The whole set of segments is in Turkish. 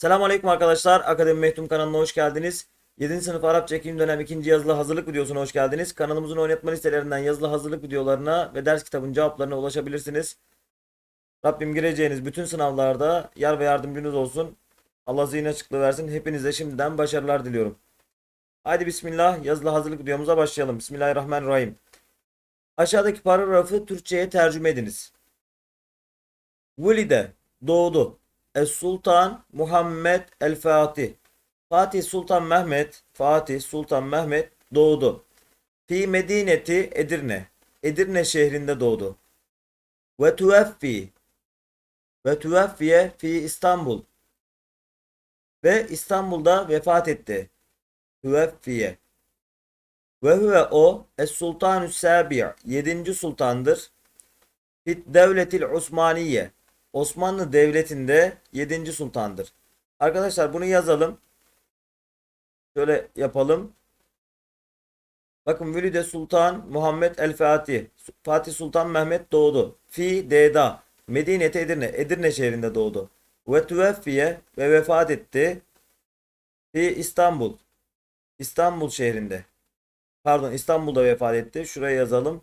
Selamünaleyküm arkadaşlar. Akademi Mehtum kanalına hoş geldiniz. 7. sınıf Arapça 2. dönem 2. yazılı hazırlık videosuna hoş geldiniz. Kanalımızın oynatma listelerinden yazılı hazırlık videolarına ve ders kitabın cevaplarına ulaşabilirsiniz. Rabbim gireceğiniz bütün sınavlarda yar ve yardımcınız olsun. Allah zihin açıklığı versin. Hepinize şimdiden başarılar diliyorum. Haydi bismillah yazılı hazırlık videomuza başlayalım. Bismillahirrahmanirrahim. Aşağıdaki paragrafı Türkçe'ye tercüme ediniz. Vulide doğdu. Es-Sultan Muhammed el-Fatih. Fatih Sultan Mehmet, Fatih Sultan Mehmet doğdu. Fi Medineti Edirne. Edirne şehrinde doğdu. Ve tuveffi. Ve tuveffiye fi İstanbul. Ve İstanbul'da vefat etti. Tuveffiye. Ve huve o Es-Sultanü Sabi' 7. sultandır. Fit devletil Osmaniye. Osmanlı Devleti'nde 7. sultandır. Arkadaşlar bunu yazalım. Şöyle yapalım. Bakın Vülide Sultan Muhammed El Fatih. Fatih Sultan Mehmet doğdu. Fi Deda. Medine'te Edirne. Edirne şehrinde doğdu. Ve tüveffiye ve vefat etti. Fi İstanbul. İstanbul şehrinde. Pardon İstanbul'da vefat etti. Şuraya yazalım.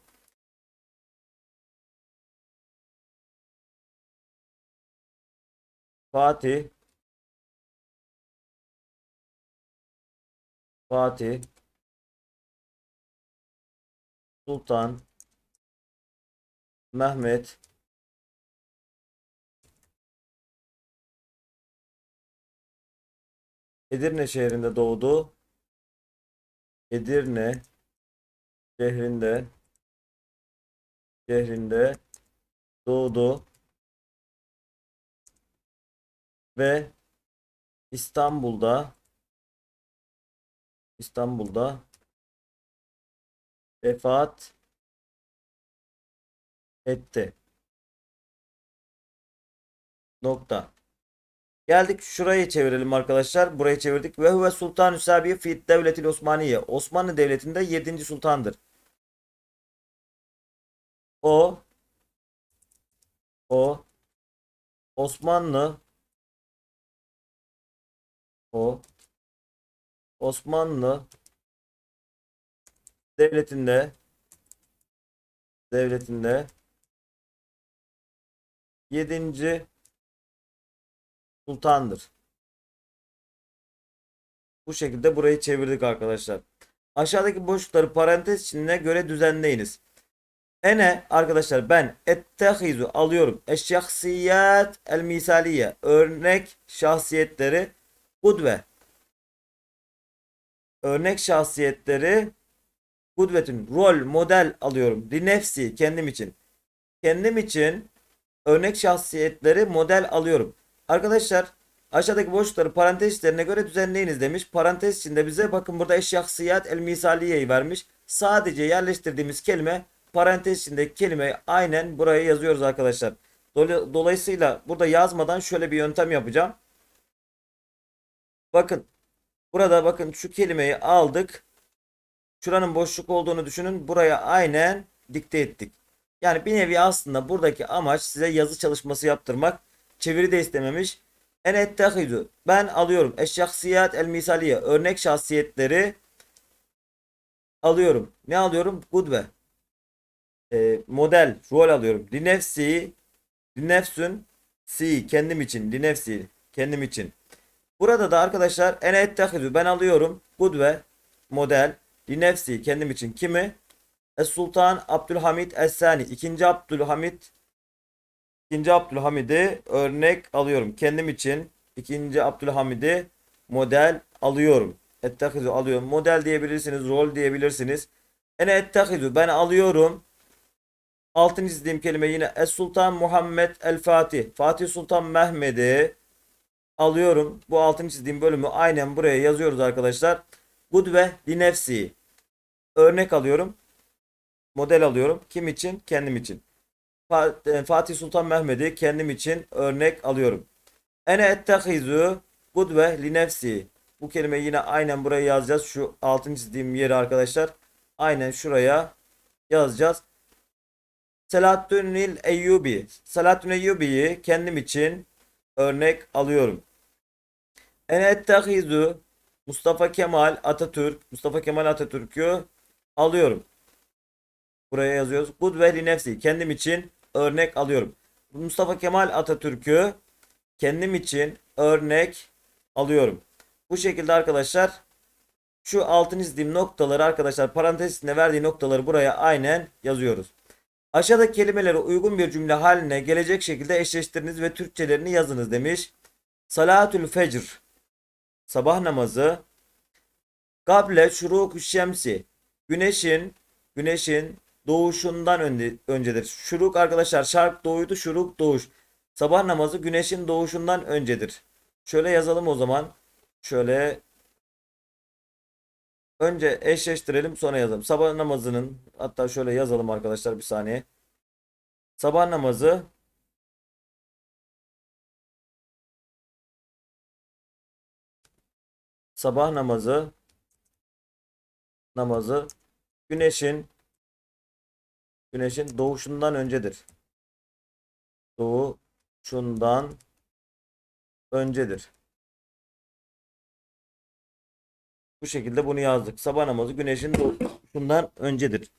Fatih Fatih Sultan Mehmet Edirne şehrinde doğdu. Edirne şehrinde şehrinde doğdu. Ve İstanbul'da İstanbul'da vefat etti. Nokta. Geldik şurayı çevirelim arkadaşlar. Burayı çevirdik. Ve huve Sultan Hüsabi fi devletil Osmaniye. Osmanlı Devleti'nde 7. sultandır. O o Osmanlı o Osmanlı devletinde devletinde 7. sultandır. Bu şekilde burayı çevirdik arkadaşlar. Aşağıdaki boşlukları parantez içine göre düzenleyiniz. Ene arkadaşlar ben ettehizu alıyorum. Eşşahsiyat el misaliye örnek şahsiyetleri Kudve. Örnek şahsiyetleri kudvetün rol model alıyorum. Li nefsi kendim için. Kendim için örnek şahsiyetleri model alıyorum. Arkadaşlar aşağıdaki boşlukları parantez içlerine göre düzenleyiniz demiş. Parantez içinde bize bakın burada eşşahsiyat el misaliyeyi vermiş. Sadece yerleştirdiğimiz kelime parantez içindeki kelimeyi aynen buraya yazıyoruz arkadaşlar. Dolayısıyla burada yazmadan şöyle bir yöntem yapacağım. Bakın. Burada bakın şu kelimeyi aldık. Şuranın boşluk olduğunu düşünün. Buraya aynen dikte ettik. Yani bir nevi aslında buradaki amaç size yazı çalışması yaptırmak. Çeviri de istememiş. En ettehidu. Ben alıyorum. Eşşahsiyat el misaliye. Örnek şahsiyetleri alıyorum. Ne alıyorum? Gudve. E, model, rol alıyorum. Linefsi, linefsün, si, kendim için. Linefsi, kendim için. Burada da arkadaşlar ene ettehizu ben alıyorum. Budve model li nefsi kendim için kimi? Es Sultan Abdülhamid Es-Sani. İkinci Abdülhamid İkinci Abdülhamid'i örnek alıyorum. Kendim için ikinci Abdülhamid'i model alıyorum. Ettehizu alıyorum. Model diyebilirsiniz. Rol diyebilirsiniz. Ene ettehizu ben alıyorum. Altın çizdiğim kelime yine Es Sultan Muhammed El Fatih. Fatih Sultan Mehmet'i alıyorum. Bu altını çizdiğim bölümü aynen buraya yazıyoruz arkadaşlar. Good ve linefsi. Örnek alıyorum. Model alıyorum. Kim için? Kendim için. E, Fatih Sultan Mehmet'i kendim için örnek alıyorum. Ene ettehizu good ve linefsi. Bu kelimeyi yine aynen buraya yazacağız. Şu altını çizdiğim yeri arkadaşlar. Aynen şuraya yazacağız. Selahaddin Eyyubi. Selahaddin Eyyubi'yi kendim için örnek alıyorum. En ettehizu Mustafa Kemal Atatürk Mustafa Kemal Atatürk'ü alıyorum. Buraya yazıyoruz. Kudve li nefsi. Kendim için örnek alıyorum. Mustafa Kemal Atatürk'ü kendim için örnek alıyorum. Bu şekilde arkadaşlar şu altın çizdiğim noktaları arkadaşlar parantez verdiği noktaları buraya aynen yazıyoruz. Aşağıdaki kelimeleri uygun bir cümle haline gelecek şekilde eşleştiriniz ve Türkçelerini yazınız demiş. Salatül fecr sabah namazı Gable şuruk şemsi güneşin güneşin doğuşundan önde, öncedir. Şuruk arkadaşlar şark doğuydu şuruk doğuş. Sabah namazı güneşin doğuşundan öncedir. Şöyle yazalım o zaman. Şöyle önce eşleştirelim sonra yazalım. Sabah namazının hatta şöyle yazalım arkadaşlar bir saniye. Sabah namazı sabah namazı namazı güneşin güneşin doğuşundan öncedir. Doğuşundan öncedir. Bu şekilde bunu yazdık. Sabah namazı güneşin doğuşundan öncedir.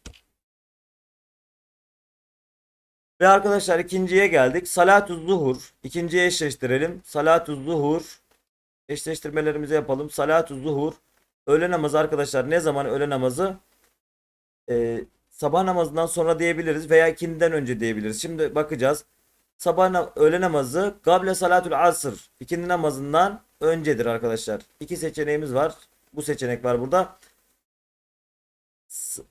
Ve arkadaşlar ikinciye geldik. Salatü zuhur. İkinciye eşleştirelim. Salatü zuhur. Eşleştirmelerimizi yapalım. Salatü zuhur. Öğle namazı arkadaşlar ne zaman öğle namazı? Ee, sabah namazından sonra diyebiliriz veya ikindiden önce diyebiliriz. Şimdi bakacağız. Sabah na- öğle namazı gable salatül asr. İkindi namazından öncedir arkadaşlar. İki seçeneğimiz var. Bu seçenek var burada.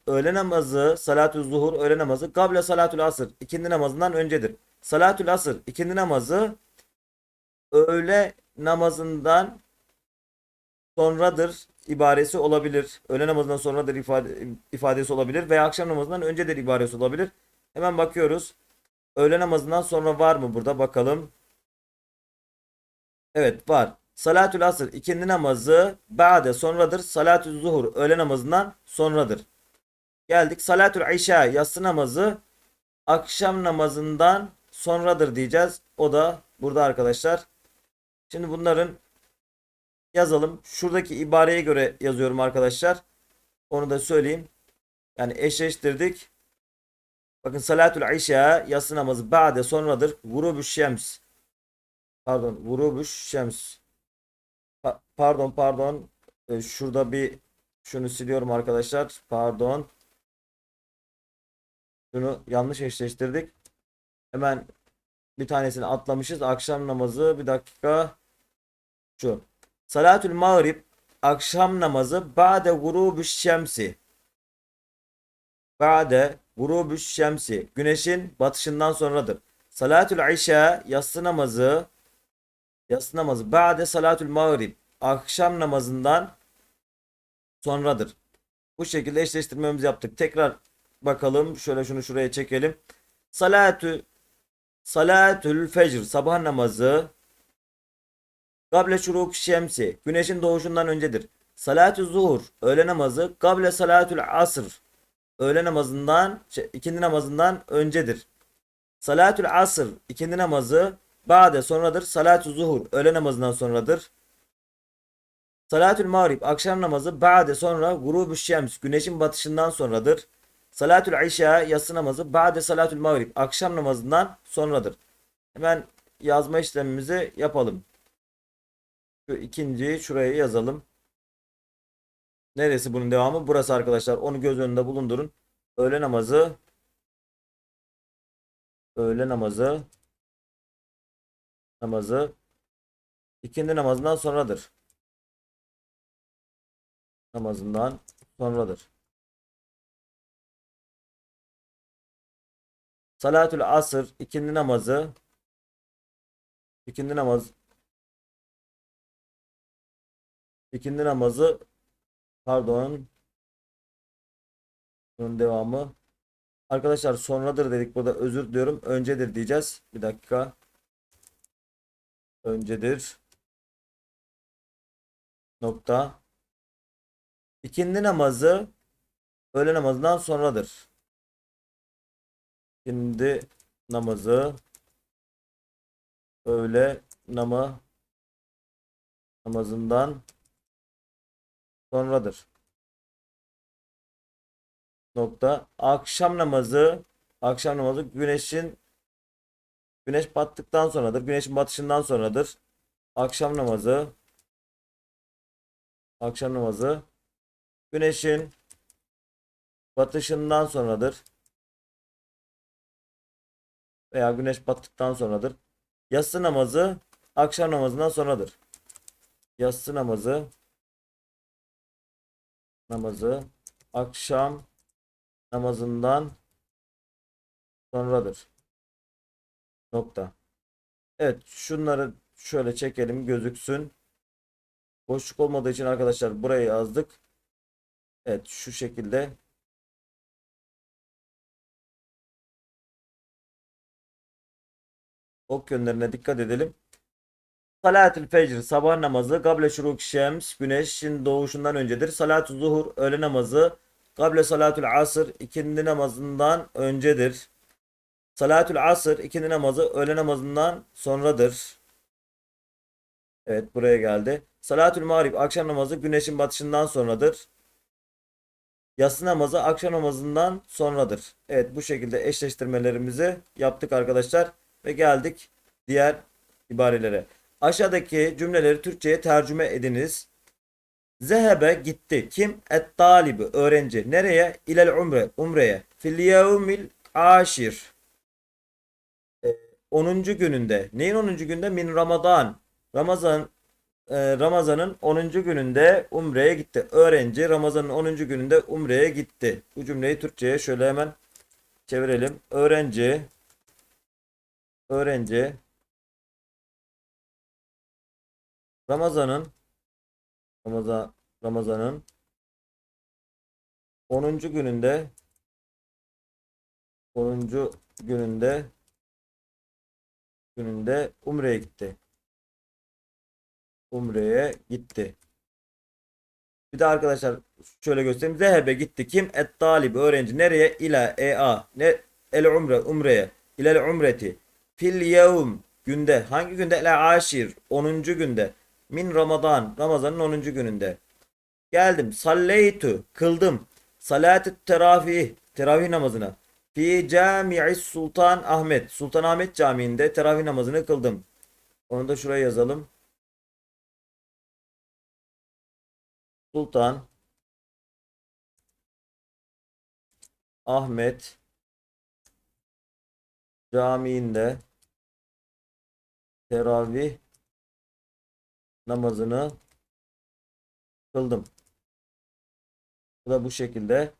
Öğle namazı salatül zuhur öğle namazı gable salatül asr. İkindi namazından öncedir. Salatül asr ikindi namazı öğle namazından sonradır ibaresi olabilir. Öğle namazından sonradır ifade, ifadesi olabilir veya akşam namazından öncedir ibaresi olabilir. Hemen bakıyoruz. Öğle namazından sonra var mı burada bakalım. Evet var. Salatül asr ikindi namazı ba'de sonradır. Salatül zuhur öğle namazından sonradır. Geldik. Salatül işa yatsı namazı akşam namazından sonradır diyeceğiz. O da burada arkadaşlar. Şimdi bunların yazalım. Şuradaki ibareye göre yazıyorum arkadaşlar. Onu da söyleyeyim. Yani eşleştirdik. Bakın salatül işa yatsı namazı ba'de sonradır. Vurubu şems. Pardon, vurubu şems. Pa- pardon, pardon. Ee, şurada bir şunu siliyorum arkadaşlar. Pardon. Şunu yanlış eşleştirdik. Hemen bir tanesini atlamışız. Akşam namazı bir dakika. Şu. Salatül mağrib akşam namazı ba'de gurubuş şemsi. Ba'de gurubuş şemsi. Güneşin batışından sonradır. Salatül işa yatsı namazı yatsı namazı ba'de salatül mağrib akşam namazından sonradır. Bu şekilde eşleştirmemizi yaptık. Tekrar bakalım. Şöyle şunu şuraya çekelim. Salatü Salatül fecr sabah namazı Gable şuruk şemsi güneşin doğuşundan öncedir. Salatü zuhur öğle namazı Gable salatül asr öğle namazından şey, ikindi namazından öncedir. Salatül asr ikindi namazı Ba'de sonradır. Salatü zuhur öğle namazından sonradır. Salatül mağrib akşam namazı Ba'de sonra Gurubu şems güneşin batışından sonradır. Salatül işa yatsı namazı Ba'de salatül mağrib akşam namazından sonradır. Hemen yazma işlemimizi yapalım. Şu ikinciyi şuraya yazalım. Neresi bunun devamı? Burası arkadaşlar. Onu göz önünde bulundurun. Öğle namazı öğle namazı namazı ikindi namazından sonradır. Namazından sonradır. Salatül asr ikindi namazı. İkindi namaz. İkindi namazı pardon. Bunun devamı. Arkadaşlar sonradır dedik burada özür diliyorum. Öncedir diyeceğiz. Bir dakika. Öncedir. Nokta. İkindi namazı öğle namazından sonradır ikindi namazı öğle nama namazından sonradır. Nokta. Akşam namazı akşam namazı güneşin güneş battıktan sonradır. Güneşin batışından sonradır. Akşam namazı akşam namazı güneşin batışından sonradır. Veya güneş battıktan sonradır. Yatsı namazı akşam namazından sonradır. Yatsı namazı namazı akşam namazından sonradır. Nokta. Evet, şunları şöyle çekelim gözüksün. Boşluk olmadığı için arkadaşlar buraya yazdık. Evet, şu şekilde ok yönlerine dikkat edelim. Salatül fecr sabah namazı gable şuruk şems güneşin doğuşundan öncedir. Salatü zuhur öğle namazı gable salatül asr ikindi namazından öncedir. Salatül asr ikindi namazı öğle namazından sonradır. Evet buraya geldi. Salatül mağrib akşam namazı güneşin batışından sonradır. Yatsı namazı akşam namazından sonradır. Evet bu şekilde eşleştirmelerimizi yaptık arkadaşlar. Ve geldik diğer ibarelere. Aşağıdaki cümleleri Türkçe'ye tercüme ediniz. Zehebe gitti. Kim? Et talibi. Öğrenci. Nereye? İlel umre. Umreye. Fil yevmil aşir. E, 10. gününde. Neyin 10. günde? Min Ramazan. Ramazan e, Ramazan'ın 10. gününde Umre'ye gitti. Öğrenci Ramazan'ın 10. gününde Umre'ye gitti. Bu cümleyi Türkçe'ye şöyle hemen çevirelim. Öğrenci öğrenci Ramazan'ın Ramazan Ramazan'ın 10. gününde 10. gününde gününde Umre'ye gitti. Umre'ye gitti. Bir de arkadaşlar şöyle göstereyim. Zehebe gitti. Kim? Et talib öğrenci. Nereye? İla ea. Ne? El umre umreye. İlel umreti. Fil yevm günde. Hangi günde? El aşir. 10. günde. Min Ramazan. Ramazan'ın 10. gününde. Geldim. Salleytu. Kıldım. Salatü teravih. Teravih namazına. Fi cami'i Sultan Ahmet. Sultan Ahmet Camii'nde teravih namazını kıldım. Onu da şuraya yazalım. Sultan Ahmet Camii'nde teravih namazını kıldım. Bu da bu şekilde.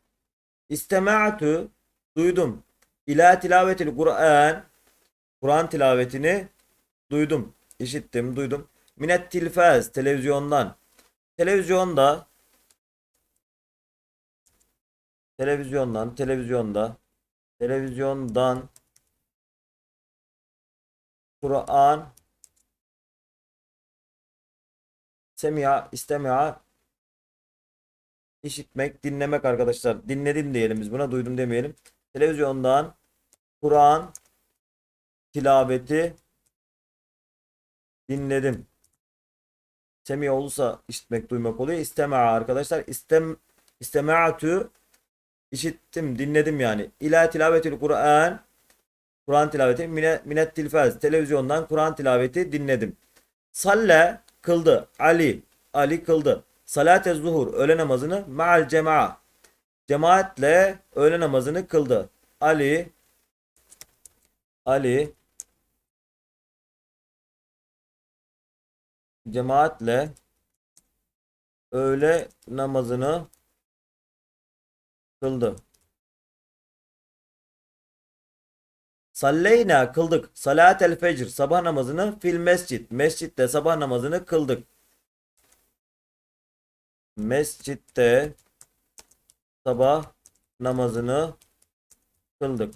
İstema'tu duydum. İlâ tilavetil Kur'an Kur'an tilavetini duydum. işittim, duydum. Minet tilfaz televizyondan. Televizyonda televizyondan televizyonda televizyondan Kur'an Semiha istemiha işitmek, dinlemek arkadaşlar. Dinledim diyelim biz buna, duydum demeyelim. Televizyondan Kur'an tilaveti dinledim. Semi olursa işitmek, duymak oluyor. İstema arkadaşlar. İstem istema'tu işittim, dinledim yani. İla tilavetil Kur'an Kur'an tilaveti mine, minet tilfaz televizyondan Kur'an tilaveti dinledim. Salle kıldı. Ali Ali kıldı. Salate zuhur öğle namazını ma'al cema'a cemaatle öğle namazını kıldı. Ali Ali cemaatle öğle namazını kıldı. Salleyna kıldık. Salatel fecr sabah namazını fil mescit. Mescitte sabah namazını kıldık. Mescitte sabah namazını kıldık.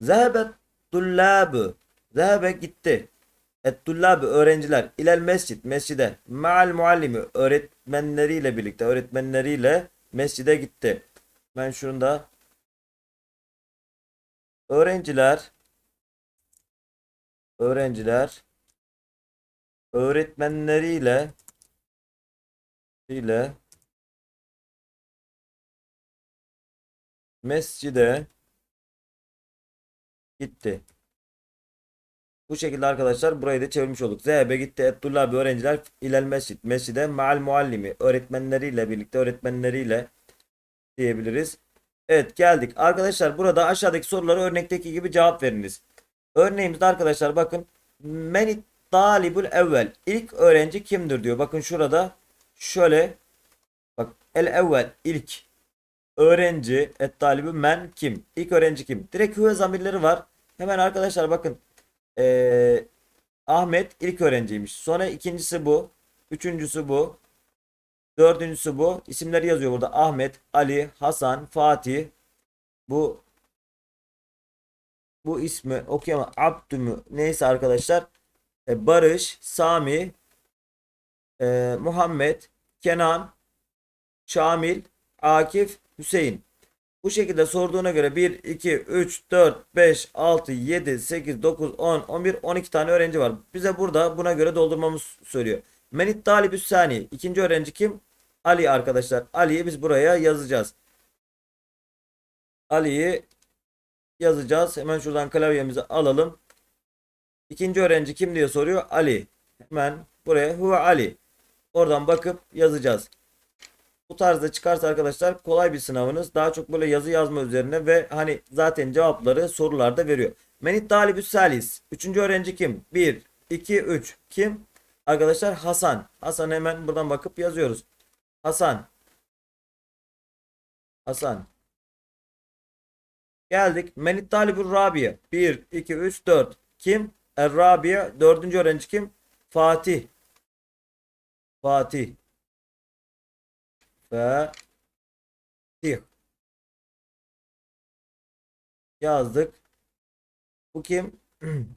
Zehebet tullabı. Zehebe gitti. Et-tullabı öğrenciler ilel mescid mescide ma'al muallimi öğretmenleriyle birlikte öğretmenleriyle mescide gitti. Ben şunu da öğrenciler öğrenciler öğretmenleriyle ile mescide gitti. Bu şekilde arkadaşlar burayı da çevirmiş olduk. Zehebe gitti ettullabi öğrenciler ilel mescid. Mescide ma'al muallimi. Öğretmenleriyle birlikte öğretmenleriyle diyebiliriz. Evet geldik. Arkadaşlar burada aşağıdaki sorulara örnekteki gibi cevap veriniz. Örneğimizde arkadaşlar bakın. Menit talibul evvel. İlk öğrenci kimdir diyor. Bakın şurada şöyle bak el evvel ilk öğrenci et talibi men kim? İlk öğrenci kim? Direkt hüve zamirleri var. Hemen arkadaşlar bakın. Ee, Ahmet ilk öğrenciymiş. Sonra ikincisi bu. Üçüncüsü bu. Dördüncüsü bu. İsimleri yazıyor burada. Ahmet, Ali, Hasan, Fatih. Bu bu ismi okuyamam. Abdü mü? Neyse arkadaşlar. E, Barış, Sami, e, Muhammed, Kenan, Şamil, Akif, Hüseyin. Bu şekilde sorduğuna göre 1, 2, 3, 4, 5, 6, 7, 8, 9, 10, 11, 12 tane öğrenci var. Bize burada buna göre doldurmamız söylüyor. Menit Talibüs Sani. İkinci öğrenci kim? Ali arkadaşlar. Ali'yi biz buraya yazacağız. Ali'yi yazacağız. Hemen şuradan klavyemizi alalım. İkinci öğrenci kim diye soruyor. Ali. Hemen buraya huve Ali. Oradan bakıp yazacağız. Bu tarzda çıkarsa arkadaşlar kolay bir sınavınız. Daha çok böyle yazı yazma üzerine ve hani zaten cevapları sorularda veriyor. Menit talibüs salis. Üçüncü öğrenci kim? 1, 2, 3. Kim? Arkadaşlar Hasan. Hasan hemen buradan bakıp yazıyoruz. Hasan. Hasan. Geldik. Menit talibur Rabia. 1, 2, 3, 4. Kim? Er Rabia. Dördüncü öğrenci kim? Fatih. Fatih. Fatih. Yazdık. Bu kim?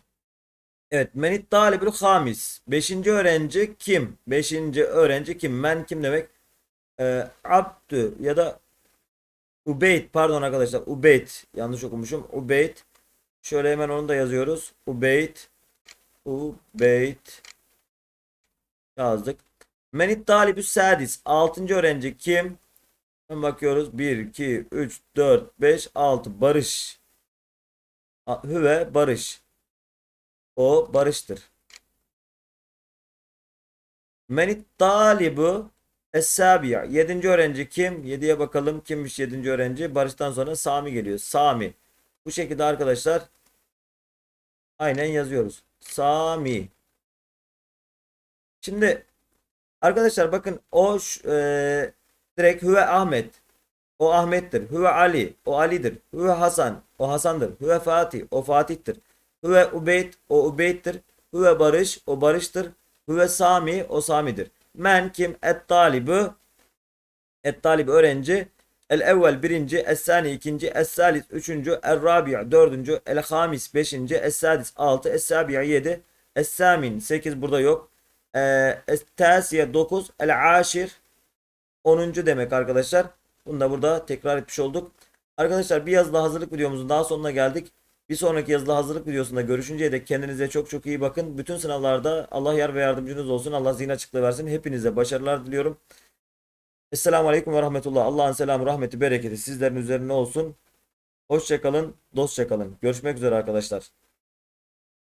Evet. Menit talibül hamis. Beşinci öğrenci kim? Beşinci öğrenci kim? Men kim demek? Ee, Abdü ya da Ubeyd pardon arkadaşlar Ubeyd yanlış okumuşum. Ubeyd şöyle hemen onu da yazıyoruz. Ubeyd Ubeyd yazdık. Menit talibü sadis 6. öğrenci kim? Hemen bakıyoruz. 1 2 3 4 5 6 Barış. Hüve Barış. O Barış'tır. Menit talibu Es-Sabi'a. 7. öğrenci kim? 7'ye bakalım. Kimmiş 7. öğrenci? Barış'tan sonra Sami geliyor. Sami. Bu şekilde arkadaşlar aynen yazıyoruz. Sami. Şimdi arkadaşlar bakın o e, direkt Hüve Ahmet. O Ahmet'tir. Hüve Ali. O Ali'dir. Hüve Hasan. O Hasan'dır. Hüve Fatih. O Fatih'tir. Hüve Ubeyd. O Ubeyd'tir. Hüve Barış. O Barış'tır. Hüve Sami. O Sami'dir. Men kim? Et talibi. Et talib öğrenci. El evvel birinci. Es sani ikinci. Es salis üçüncü. El rabi' dördüncü. El hamis beşinci. Es sadis altı. Es sabi' yedi. Es samin sekiz burada yok. Ee, es tasiye dokuz. El aşir onuncu demek arkadaşlar. Bunu da burada tekrar etmiş olduk. Arkadaşlar bir yazılı hazırlık videomuzun daha sonuna geldik. Bir sonraki yazılı hazırlık videosunda görüşünceye dek kendinize çok çok iyi bakın. Bütün sınavlarda Allah yar ve yardımcınız olsun. Allah zihin açıklığı versin. Hepinize başarılar diliyorum. Esselamu Aleyküm ve Rahmetullah. Allah'ın selamı, rahmeti, bereketi sizlerin üzerine olsun. Hoşçakalın, dostça kalın. Görüşmek üzere arkadaşlar.